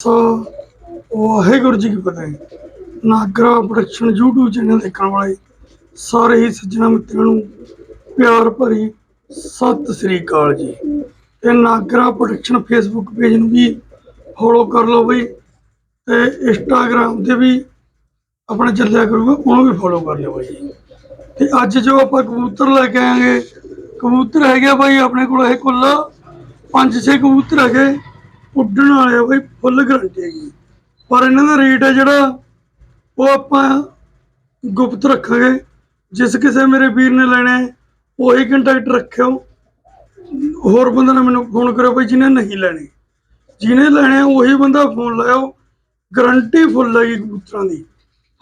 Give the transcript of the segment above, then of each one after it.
ਸੋ ਵਾਹਿਗੁਰੂ ਜੀ ਕੀ ਫਤਿਹ। Nagra production YouTube channel ਦੇਖਣ ਵਾਲੇ ਸਾਰੇ ਹੀ ਸੱਜਣਾ ਮਿੱਤਰਾਂ ਨੂੰ ਪਿਆਰ ਭਰੀ ਸਤਿ ਸ੍ਰੀ ਅਕਾਲ ਜੀ। ਤੇ ਨਾਗਰਾ ਪ੍ਰੋਡਕਸ਼ਨ ਫੇਸਬੁੱਕ ਪੇਜ ਨੂੰ ਵੀ ਫੋਲੋ ਕਰ ਲਓ ਬਈ ਤੇ ਇੰਸਟਾਗ੍ਰam ਤੇ ਵੀ ਆਪਣਾ ਚੱਲਿਆ ਕਰੂਗਾ, ਉਹਨੂੰ ਵੀ ਫੋਲੋ ਕਰ ਲਿਓ ਬਈ। ਤੇ ਅੱਜ ਜੋ ਆਪਾਂ ਕਬੂਤਰ ਲੈ ਕੇ ਆਏਗੇ ਕਬੂਤਰ ਹੈਗੇ ਆ ਬਾਈ ਆਪਣੇ ਕੋਲ ਇਹ ਕੁੱਲ ਪੰਜ ਛੇ ਕਬੂਤਰ ਹੈਗੇ। ਉੱਡਣ ਵਾਲੇ ਆ ਬਾਈ ਫੁੱਲ ਗਰੰਟੀ ਹੈਗੀ। ਪਰ ਇਹਨਾਂ ਦਾ ਰੇਟ ਹੈ ਜਿਹੜਾ, ਉਹ ਆਪਾਂ ਗੁਪਤ ਰੱਖਾਂਗੇ। ਜਿਸ ਕਿਸੇ ਮੇਰੇ ਵੀਰ ਨੇ ਲੈਣਾ ਹੈ, ਉਹੀ ਕੰਟੈਕਟ ਰੱਖਿਓ। ਹੋਰ ਬੰਦਾ ਨਾ ਮੈਨੂੰ ਫੋਨ ਕਰਿਓ ਬਾਈ ਜਿਹਨੇ ਨਹੀਂ ਲੈਣੇ। ਜਿਹਨੇ ਲੈਣੇ ਉਹੀ ਬੰਦਾ ਫੋਨ ਲਾਇਓ। ਗਰੰਟੀ ਫੁੱਲ ਹੈਗੀ ਕਬੂਤਰਾਂ ਦੀ।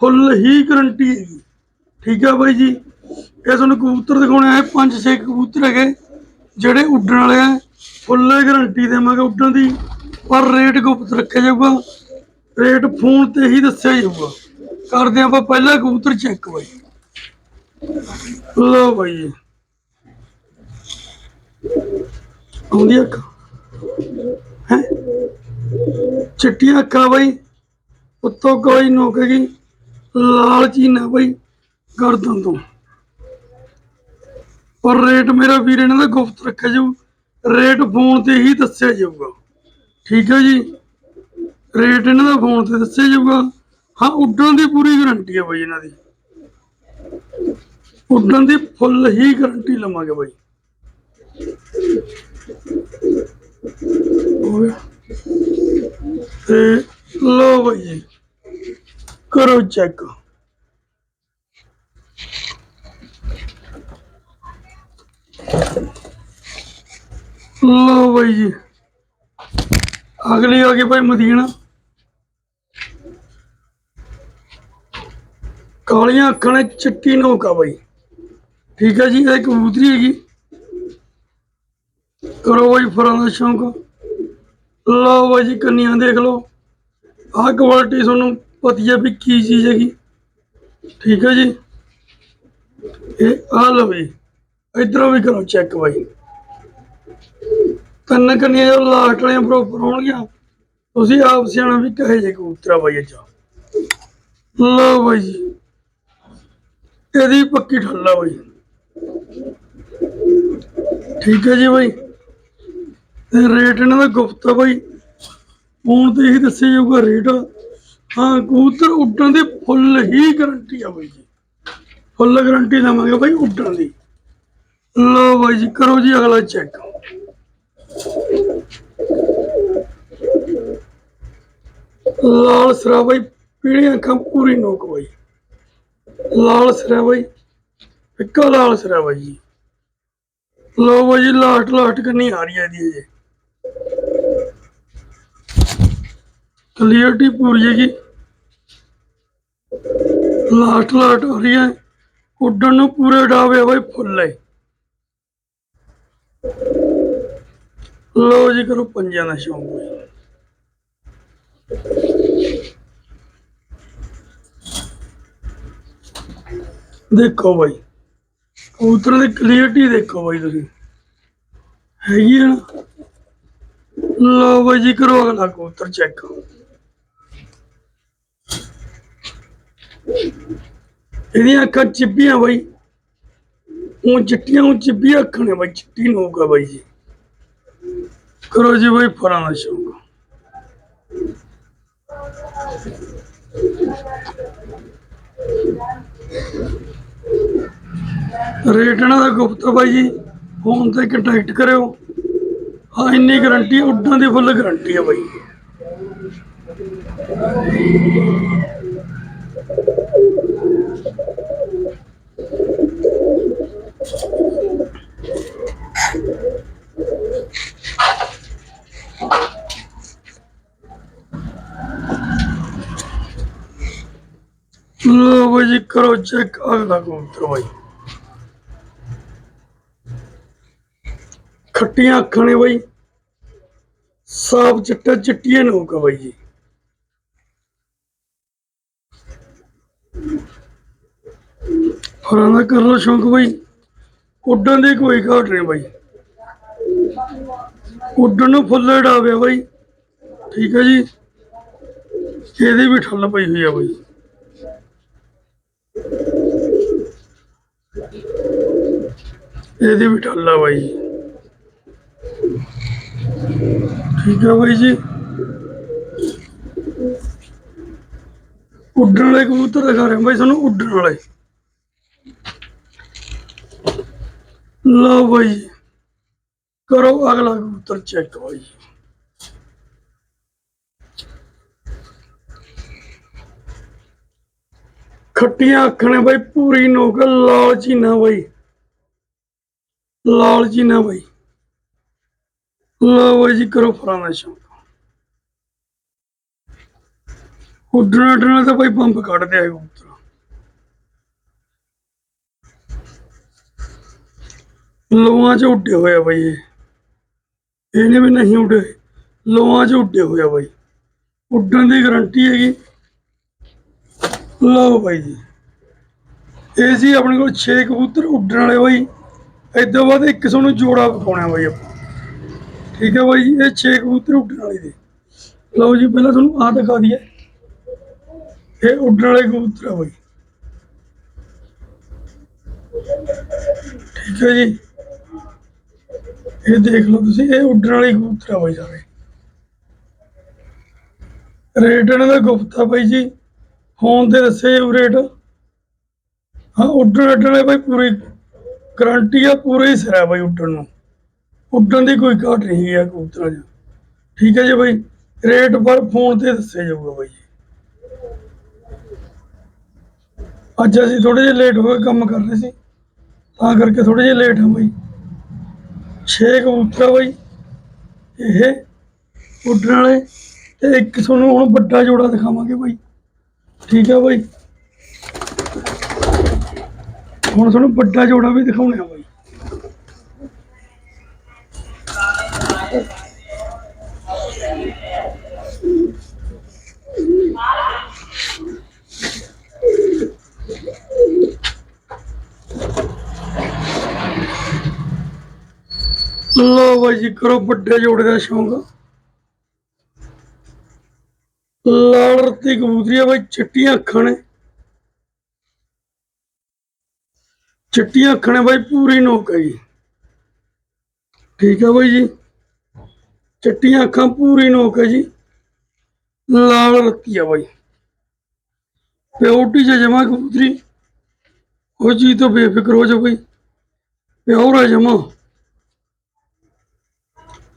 ਫੁੱਲ ਹੀ ਗਰੰਟੀ ਹੈਗੀ। ਠੀਕ ਹੈ ਬਾਈ ਜੀ। ਇਹ ਤੁਹਾਨੂੰ ਕਬੂਤਰ ਦਿਖਾਉਣੇ ਆ ਪੰਜ ਛੇ ਕਬੂਤਰ ਹੈਗੇ, ਜਿਹੜੇ ਉੱਡਣ ਵਾਲੇ ਆ। ਫੁੱਲ ਗਰੰਟੀ ਦੇਵਾਂਗੇ ਉੱਡਣ ਦੀ। ਪਰ ਰੇਟ ਗੁਪਤ ਰੱਖਿਆ ਜਾਊਗਾ। ਰੇਟ ਫੋਨ ਤੇ ਹੀ ਦੱਸਿਆ ਜਾਊਗਾ। ਕਰਦੇ ਆਪਾਂ ਪਹਿਲਾ ਕਬੂਤਰ ਚੈੱਕ ਬਾਈ। ਲਓ ਬਾਈ ਆਉਂਦੀ ਅੱਖ? ਹੈ? ਚਿੱਟੀਆਂ ਅੱਖਾਂ ਬਾਈ। ਉੱਤੋਂ ਕੋਈ ਨੋਕੇਗੀ ਲਾਲ ਚੀਨਾ ਬਾਈ। ਗਰਦਨ ਤੋਂ। ਪਰ ਰੇਟ ਮੇਰਾ ਵੀਰ ਇਹਨਾਂ ਦਾ ਗੁਪਤ ਰੱਖਿਆ ਜਾਊ। ਰੇਟ ਫੋਨ ਤੇ ਹੀ ਦੱਸਿਆ ਜਾਊਗਾ। ਠੀਕ ਹੈ ਜੀ। ਰੇਟ ਇਹਨਾਂ ਦਾ ਫੋਨ ਤੇ ਦੱਸਿਆ ਜਾਊਗਾ। ਹਾਂ, ਉੱਡਣ ਦੀ ਪੂਰੀ ਗਾਰੰਟੀ ਹੈ ਬਾਈ ਇਹਨਾਂ ਦੀ। ਉੱਡਣ ਦੀ ਫੁੱਲ ਹੀ ਗਾਰੰਟੀ ਲਵਾਂਗੇ ਬਾਈ। ਤੇ ਲੋ ਬਾਈ ਜੀ। ਕਰੋ ਚੈੱਕ ਲੋ ਬਾਈ ਜੀ। ਅਗਲੀ ਆ ਗਈ ਭਾਈ ਮਦੀਨਾ। ਕਾਲੀਆਂ ਅੱਖਾਂ ਨੇ ਚਿੱਟੀ ਨੋਕ ਆ ਠੀਕ ਹੈ ਜੀ, ਇਹ ਕਬੂਤਰੀ ਹੈਗੀ। ਕਰੋ ਬਾਈ ਫਰਾਂ ਦਾ ਸ਼ੌਂਕ। ਲਓ ਬਾਈ ਜੀ ਕੰਨੀਆਂ ਦੇਖ ਲਓ। ਆਹ ਕੁਆਲਿਟੀ ਤੁਹਾਨੂੰ ਪਤੀ ਹੈ ਵੀ ਕੀ ਚੀਜ਼ ਹੈਗੀ। ਠੀਕ ਹੈ ਜੀ। ਇਹ ਆ ਲਓ ਬਈ। ਇਧਰੋਂ ਵੀ ਕਰੋ ਚੈੱਕ ਬਾਈ। ਤਿੰਨ ਕੰਨੀਆਂ ਜੋ ਲਾਸਟ ਵਾਲੀਆਂ ਪ੍ਰੋਪਰ ਹੋਣਗੀਆਂ, ਤੁਸੀਂ ਆਪ ਸਿਆਣਾ ਵੀ ਕਹੇ ਜੇ ਕਬੂਤਰਾ ਬਾਈ ਅੱਜ ਲਓ ਬਾਈ ਜੀ, ਇਹਦੀ ਪੱਕੀ ਠੱਲਾ ਬਾਈ। ਠੀਕ ਹੈ ਜੀ ਬਾਈ। ਰੇਟ ਇਹਨਾਂ ਦਾ ਗੁਪਤ ਆ ਬਾਈ। ਫੋਨ ਤੇ ਹੀ ਦੱਸਿਆ ਜਾਊਗਾ ਰੇਟ। ਹਾਂ, ਕਬੂਤਰ ਉੱਡਣ ਦੀ ਫੁੱਲ ਹੀ ਗਰੰਟੀ ਆ ਬਾਈ ਜੀ। ਫੁੱਲ ਗਰੰਟੀ ਲਵਾਂਗੇ ਬਾਈ ਉੱਡਣ ਦੀ। ਲੋ ਬਾਈ ਜੀ, ਕਰੋ ਜੀ ਅਗਲਾ ਚੈੱਕ ਲਾਲ ਸਰਾ ਪੀੜੀਆਂ ਅੱਖਾਂ ਪੂਰੀ ਨੋਕ ਬਾਈ ਲਾਲ ਸਰਾ ਬਾਈ ਲਾਲ ਸਰਾ ਜੀ ਲੋ ਬਾਈ ਲਾਟ ਲਾਟ ਕਰਨੀ ਆ ਰਹੀ ਹੈ ਇਹਦੀ ਅਜੇ ਕਲੀਅਰਟੀ ਪੂਰੀ ਹੈਗੀ ਲਾਟ ਲਾਟ ਹੋ ਰਹੀ ਹੈ ਉੱਡਣ ਨੂੰ ਪੂਰੇ ਡਾਵੇ ਬਾਈ ਫੁੱਲ ਹੈ ਲੋ ਜੀ ਕਰੋ ਪੰਜਾਂ ਦਾ ਸ਼ੌਂਕ ਬਾਈ ਦੇਖੋ ਬਾਈ, ਕਬੂਤਰ ਦੀ ਕਲੀਅਰਟੀ ਦੇਖੋ ਬਾਈ ਤੁਸੀਂ। ਹੈਗੀ ਆ ਨਾ? ਲਓ ਬਾਈ ਜੀ ਕਰੋ ਅਗਲਾ ਕਬੂਤਰ ਚੈੱਕ ਇਹਦੀਆਂ ਅੱਖਾਂ ਚਿੱਬੀਆਂ ਬਾਈ। ਉਹ ਚਿੱਟੀਆਂ, ਉਹ ਚਿੱਬੀਆਂ ਅੱਖਾਂ ਨੇ ਬਾਈ, ਚਿੱਟੀ ਨੋਕ ਆ ਬਾਈ ਜੀ। ਕਰੋ ਜੀ ਬਾਈ ਫਰਾਂ ਦਾ ਸ਼ੌਂਕ ਰੇਟ ਇਹਨਾਂ ਦਾ ਗੁਪਤ ਬਾਈ ਜੀ। ਫੋਨ ਤੇ ਕੰਟੈਕਟ ਕਰਿਓ। ਹਾਂ, ਇੰਨੀ ਗਾਰੰਟੀ ਉੱਡਾਂ ਦੀ ਫੁੱਲ ਗਾਰੰਟੀ ਆ ਬਾਈ ਲੋ ਬਾਈ ਜੀ ਕਰੋ ਚੈੱਕ ਅਗਲਾ ਕਬੂਤਰ ਬਾਈ ਖੱਟੀਆਂ ਅੱਖਾਂ ਨੇ ਬਾਈ। ਸਾਫ਼ ਚਿੱਟਾ ਚਿੱਟੀਆਂ ਨੋਕ ਬਾਈ ਜੀ। ਫਰਾਂ ਦਾ ਕਰ ਲੋ ਸ਼ੌਂਕ ਬਾਈ। ਉੱਡਣ ਦੀ ਕੋਈ ਘਾਟ ਨਹੀਂ ਬਾਈ। ਉੱਡਣ ਨੂੰ ਫੁੱਲ ਡਾਵੇ ਬਾਈ। ਠੀਕ ਹੈ ਜੀ। ਇਹਦੀ ਵੀ ਠੱਲ ਪਈ ਹੋਈ ਆ ਬਾਈ। ਇਹਦੀ ਵੀ ਠੱਲ ਬਾਈ ਠੀਕ ਆ ਬਾਈ ਜੀ। ਉੱਡਣ ਵਾਲੇ ਕਬੂਤਰ ਦਿਖਾ ਰਹੇ ਬਾਈ, ਸਾਨੂੰ ਉੱਡਣ ਵਾਲੇ। ਲਓ ਬਾਈ ਕਰੋ ਅਗਲਾ ਕਬੂਤਰ ਚੈੱਕ ਬਾਈ ਖੱਟੀਆਂ ਅੱਖਾਂ ਨੇ ਬਾਈ, ਪੂਰੀ ਨੋਕ, ਲਾਲ ਚੀਨਾ ਬਾਈ। ਲਾਲ ਚੀਨਾ ਬਾਈ। ਲਓ ਬਾਈ ਜੀ, ਕਰੋ ਫਰਾਂ ਦਾ ਸ਼ੌਂਕ ਉੱਡਣਾ ਉੱਡਣਾ ਤਾਂ ਬਾਈ ਬੰਬ ਕੱਢਦੇ ਆ ਕਬੂਤਰ। ਲੋਆਂ 'ਚ ਉੱਡੇ ਹੋਇਆ ਬਈ ਇਹਨੇ ਵੀ ਨਹੀਂ ਉੱਡੇ। ਲੋਆਂ 'ਚ ਉੱਡੇ ਹੋਇਆ ਬਾਈ। ਉੱਡਣ ਦੀ ਗਰੰਟੀ ਹੈਗੀ। ਲਓ ਬਾਈ ਜੀ। ਇਹ ਸੀ ਆਪਣੇ ਕੋਲ 6 ਕਬੂਤਰ ਉੱਡਣ ਵਾਲੇ ਬਾਈ। ਇਦੋਂ ਬਾਅਦ ਇੱਕ ਤੁਹਾਨੂੰ ਜੋੜਾ ਵਿਖਾਉਣਾ ਬਾਈ ਆਪਾਂ। ਠੀਕ ਹੈ ਬਾਈ ਜੀ, ਇਹ 6 ਕਬੂਤਰ ਉੱਡਣ ਵਾਲੇ ਦੇ ਲਓ ਜੀ, ਪਹਿਲਾਂ ਤੁਹਾਨੂੰ ਆਹ ਦਿਖਾ ਦਈਏ। ਇਹ ਉੱਡਣ ਵਾਲੇ ਕਬੂਤਰ ਆ ਬਾਈ। ਠੀਕ ਹੈ ਜੀ। ਇਹ ਦੇਖ ਲਓ ਤੁਸੀਂ, ਇਹ ਉੱਡਣ ਵਾਲੇ ਕਬੂਤਰ ਆ ਬਾਈ ਸਾਰੇ। ਰੇਟ ਇਹਨਾਂ ਦਾ ਗੁਪਤਾ ਬਾਈ ਜੀ। ਫੋਨ ਤੇ ਦੱਸੇ ਜਾਊ ਰੇਟ ਹਾਂ, ਉੱਡਣ ਉੱਡਣ ਵਾਲੇ ਬਾਈ ਪੂਰੀ ਗਰੰਟੀ ਆ, ਪੂਰੇ ਹੀ ਸਿਰ ਹੈ ਬਾਈ ਉੱਡਣ ਨੂੰ। ਉੱਡਣ ਦੀ ਕੋਈ ਘਾਟ ਨਹੀਂ ਹੈ ਕਬੂਤਰਾਂ 'ਚ। ਠੀਕ ਹੈ ਜੀ ਬਾਈ ਰੇਟ ਪਰ ਫੋਨ ਤੇ ਦੱਸਿਆ ਜਾਊਗਾ ਬਾਈ ਜੀ। ਅੱਜ ਅਸੀਂ ਥੋੜੇ ਜਿਹਾ ਲੇਟ ਹੋ ਕੇ ਕੰਮ ਕਰ ਰਹੇ ਸੀ, ਤਾਂ ਕਰਕੇ ਥੋੜੇ ਜਿਹਾ ਲੇਟ ਹਾਂ ਬਾਈ। 6 ਕਬੂਤਰ ਆ ਬਾਈ, ਇਹ ਉੱਡਣ ਵਾਲੇ ਤੇ ਇੱਕ ਤੁਹਾਨੂੰ ਹੁਣ ਵੱਡਾ ਜੋੜਾ ਦਿਖਾਵਾਂਗੇ ਬਾਈ। ਠੀਕ ਆ ਬਾਈ। ਹੁਣ ਤੁਹਾਨੂੰ ਵੱਡਾ ਜੋੜਾ ਵੀ ਦਿਖਾਉਣਾ ਬਾਈ। ਲੋ ਬਾਈ ਜੀ, ਕਰੋ ਵੱਡੇ ਜੋੜੇ ਦਾ ਸ਼ੌਂਕ। ਲਾਲ ਰੱਤੀ ਕਬੂਤਰੀ ਆ ਬਾਈ ਚਿੱਟੀਆਂ ਅੱਖਾਂ ਨੇ। ਚਿੱਟੀਆਂ ਅੱਖਾਂ ਨੇ ਬਾਈ ਪੂਰੀ ਨੋਕ ਹੈ ਜੀ। ਠੀਕ ਹੈ ਬਾਈ ਜੀ। ਚਿੱਟੀਆਂ ਅੱਖਾਂ ਪੂਰੀ ਨੋਕ ਹੈ ਜੀ। ਲਾਲ ਰੱਤੀ ਆ ਬਾਈ। ਪਿਓਰਟੀ ਚ ਜਮਾ ਕਬੂਤਰੀ। ਉਹ ਜੀ ਤੋਂ ਬੇਫਿਕਰ ਹੋ ਜਾ ਬਈ। ਪਿਓਰ ਆ ਜਮਾ।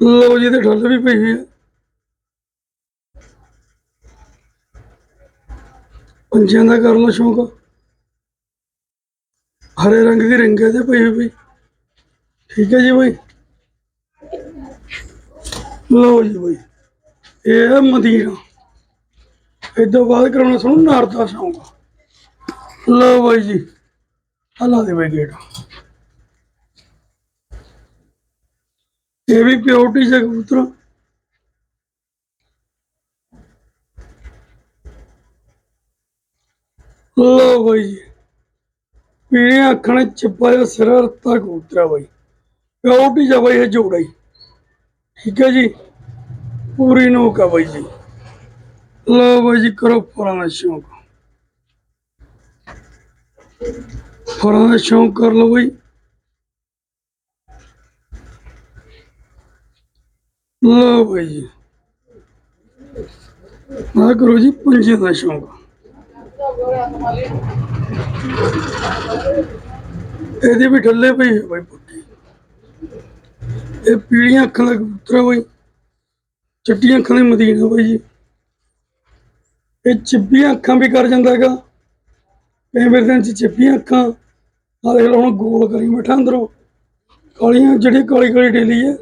ਲਓ ਜੀ ਤੇ ਠੱਲ ਵੀ ਪਈ ਹੋਈ ਹੈ ਪੰਛੀਆਂ ਦਾ ਕਰ ਲਓ ਸ਼ੌਂਕ। ਹਰੇ ਰੰਗ ਦੀ ਰਿੰਗੇ ਤੇ ਪਈ ਹੋਈ ਠੀਕ ਹੈ ਜੀ ਬਈ ਲਓ ਜੀ ਬਈ ਇਹ ਹੈ ਮਦੀਨਾ। ਇਦੋਂ ਬਾਅਦ ਕਰਾਉਣਾ ਸਾਨੂੰ ਨਾਰ ਦਾ ਸ਼ੌਂਕ। ਲਓ ਬਾਈ ਜੀ ਹਲਾ ਦੇ ਬਈ ਗੇਟ। ਇਹ ਵੀ ਪਿਓਰਟੀ ਚ ਕਬੂਤਰ। ਲੋ ਬਾਈ। ਜੀ ਪੀੜੀਆਂ ਅੱਖਾਂ ਨੇ ਚਿੱਪਾ ਜਿਹਾ ਸਿਰ ਰੱਤਾ ਕਬੂਤਰਾ ਬਾਈ। ਪਿਓਰਟੀ ਜਾ ਬਾਈ ਇਹ ਜੋੜਾ ਹੀ। ਠੀਕ ਹੈ ਜੀ? ਪੂਰੀ ਨੋਕ ਆ ਬਾਈ ਜੀ। ਲੋ ਬਾਈ ਜੀ, ਕਰੋ ਫਰਾਂ ਦਾ ਸ਼ੌਂਕ। ਫਰਾਂ ਦਾ ਸ਼ੌਂਕ ਕਰ ਲਓ ਬਾਈ। ਲਓ ਬਾਈ ਜੀ। ਨਾ ਕਰੋ ਜੀ, ਪੰਜੇ ਦਾ ਸ਼ੌਂਕ। ਇਹਦੇ ਵੀ ਠੱਲੇ ਪਈ ਹੈ ਬਾਈ ਪੁੱਟੀ। ਇਹ ਪੀੜੀਆਂ ਅੱਖਾਂ ਦਾ ਕਬੂਤਰ ਆ ਚਿੱਟੀਆਂ ਅੱਖਾਂ ਦੀ ਮਦੀਨਾ ਬਾਈ ਜੀ। ਇਹ ਚਿੱਪੀਆਂ ਅੱਖਾਂ ਵੀ ਕਰ ਜਾਂਦਾ ਹੈਗਾ। ਕਈ ਵਾਰ ਦਿਨ ਚ ਚਿੱਪੀਆਂ ਅੱਖਾਂ। ਆ ਦੇਖ ਲਓ ਹੁਣ ਗੋਲ ਕਰੀ ਬੈਠਾ ਅੰਦਰੋਂ। ਕਾਲੀਆਂ ਜਿਹੜੀ ਕਾਲੀ ਕਾਲੀ ਡੇਲੀ ਹੈ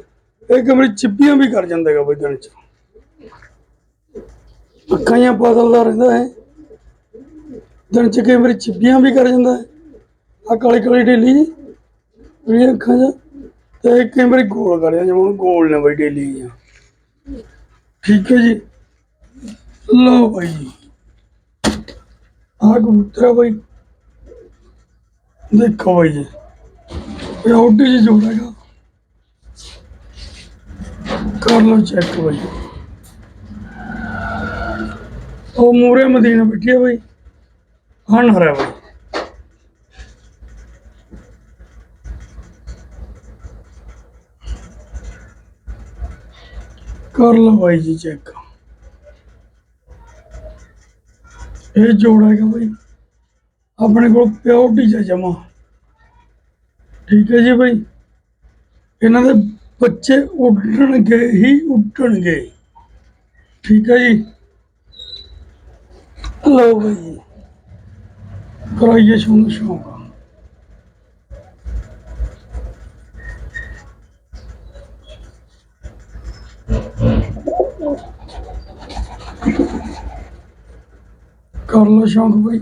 ਇਹ ਕਮਰੇ ਚਿੱਬੀਆਂ ਵੀ ਕਰ ਜਾਂਦਾ ਹੈਗਾ ਬਈ ਦਿਨ ਚ। ਅੱਖਾਂ ਜਾਂ ਬਦਲਦਾ ਰਹਿੰਦਾ ਹੈ। ਦਿਨ ਚ ਕਈ ਵਾਰੀ ਚਿੱਪੀਆਂ ਵੀ ਕਰ ਜਾਂਦਾ ਹੈ। ਆ ਕਾਲੀ ਕਾਲੀ ਡੇਲੀ ਜਿਹੜੀਆਂ ਅੱਖਾਂ ਚ। ਤੇ ਕਈ ਵਾਰੀ ਗੋਲ ਕਰ ਜਾਂਦਾ ਜਿਵੇਂ ਹੁਣ ਗੋਲ ਨੇ ਬਾਈ ਡੇਲੀ ਦੀਆਂ। ਠੀਕ ਹੈ ਜੀ। ਲਓ ਬਾਈ ਜੀ। ਆ ਕਬੂਤਰ ਬਾਈ। ਦੇਖੋ ਬਾਈ ਜੀ। ਇਹ ਆਉਟੀ ਜੀ ਜੋੜੇਗਾ ਕਰ ਲਓ ਚੈੱਕ ਬਾਈ। ਉਹ ਮੂਰੇ ਮਦੀਨਾ ਬੈਠੀ ਹੈ ਬਾਈ। ਹਾਂ ਨਰ ਕਰ ਲਓ ਬਾਈ ਜੀ ਚੈੱਕ ਇਹ ਜੋੜਾ ਹੈਗਾ ਬਈ। ਆਪਣੇ ਕੋਲ ਪਿਓਰਟੀ ਚ ਜਮਾ। ਠੀਕ ਹੈ ਜੀ ਬਾਈ। ਇਹਨਾਂ ਦੇ ਬੱਚੇ ਉੱਡਣਗੇ ਹੀ ਉੱਡਣਗੇ। ਠੀਕ ਹੈ ਜੀ। ਲਓ ਬਾਈ ਕਰਾਈਏ ਸ਼ੌਂਕ ਸ਼ੌਂਕ। ਕਰ ਲਓ ਸ਼ੌਂਕ ਬਈ।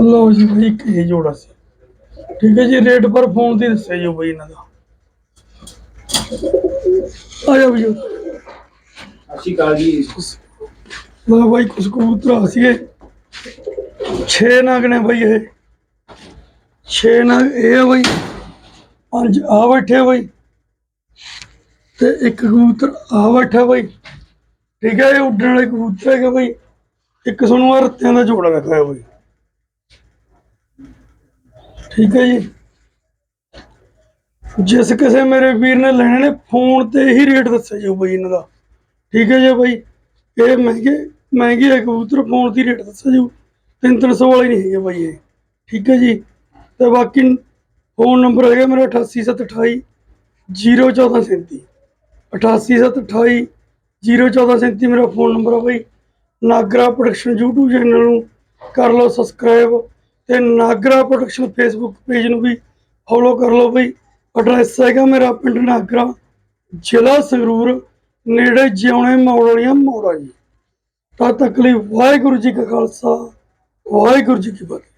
ਲਓ ਜੀ ਬਈ, ਇੱਕ ਇਹ ਜੋੜਾ ਸੀ। ਠੀਕ ਹੈ ਜੀ, ਰੇਟ ਪਰ ਫੋਨ ਤੇ ਦੱਸਿਆ ਜੀ ਬਈ ਇਹਨਾਂ ਦਾ। ਆ ਜੀ। ਅੱਛੀ ਕਾਲ ਜੀ। ਮੈਂ ਬਾਈ ਕੁਝ ਕਬੂਤਰ ਸੀਗੇ। 6 ਨਗ ਨੇ ਬਈ ਇਹ। 6 ਨਗ ਇਹ ਆ ਬਈ। ਪੰਜ ਆ ਬੈਠੇ ਬਈ। ਤੇ ਇੱਕ ਕਬੂਤਰ ਆ ਬੈਠਾ ਬਈ। ਠੀਕ ਹੈ ਇਹ ਉੱਡਣ ਵਾਲੇ ਕਬੂਤਰ ਹੈਗੇ ਬਈ। ਇੱਕ ਤੁਹਾਨੂੰ ਆ ਰੱਤਿਆਂ ਦਾ ਜੋੜਾ ਰੱਖਿਆ ਬਈ। ਠੀਕ ਹੈ ਜੀ। ਜਿਸ ਕਿਸੇ ਮੇਰੇ ਵੀਰ ਨੇ ਲੈਣੇ ਨੇ, ਫੋਨ ਤੇ ਹੀ ਰੇਟ ਦੱਸਿਆ ਜਾਊ ਬਈ ਇਹਨਾਂ ਦਾ। ਠੀਕ ਹੈ ਜੀ ਬਈ? ਇਹ ਮਹਿੰਗੇ ਮਹਿੰਗੇ ਹੈ ਕਬੂਤਰ, ਫੋਨ ਦੀ ਰੇਟ ਦੱਸਿਆ ਜੀ 300 ਵਾਲੇ ਨਹੀਂ ਹੈਗੇ ਬਾਈ ਇਹ। ਠੀਕ ਹੈ ਜੀ? ਤੇ ਬਾਕੀ ਫੋਨ ਨੰਬਰ ਹੈਗਾ ਮੇਰਾ 88728 01437 88728 01437 ਮੇਰਾ ਫੋਨ ਨੰਬਰ ਆ ਬਾਈ। ਨਾਗਰਾ ਪ੍ਰੋਡਕਸ਼ਨ YouTube ਚੈਨਲ ਨੂੰ ਕਰ ਲਓ ਸਬਸਕ੍ਰਾਈਬ ਤੇ ਨਾਗਰਾ ਪ੍ਰੋਡਕਸ਼ਨ ਫੇਸਬੁੱਕ ਪੇਜ ਨੂੰ ਵੀ ਫੋਲੋ ਕਰ ਲਓ ਬਈ। ਐਡਰੈਸ ਹੈਗਾ ਮੇਰਾ ਪਿੰਡ ਨਾਗਰਾ, ਜ਼ਿਲ੍ਹਾ ਸੰਗਰੂਰ, ਨੇੜੇ ਜਿਉਣੇ ਮੋੜ ਵਾਲੀਆਂ ਮੋੜਾ ਜੀ। ਤਦ ਤੱਕ ਲਈ ਵਾਹਿਗੁਰੂ ਜੀ ਕਾ ਖਾਲਸਾ, ਵਾਹਿਗੁਰੂ ਜੀ ਕੀ ਫਤਿਹ।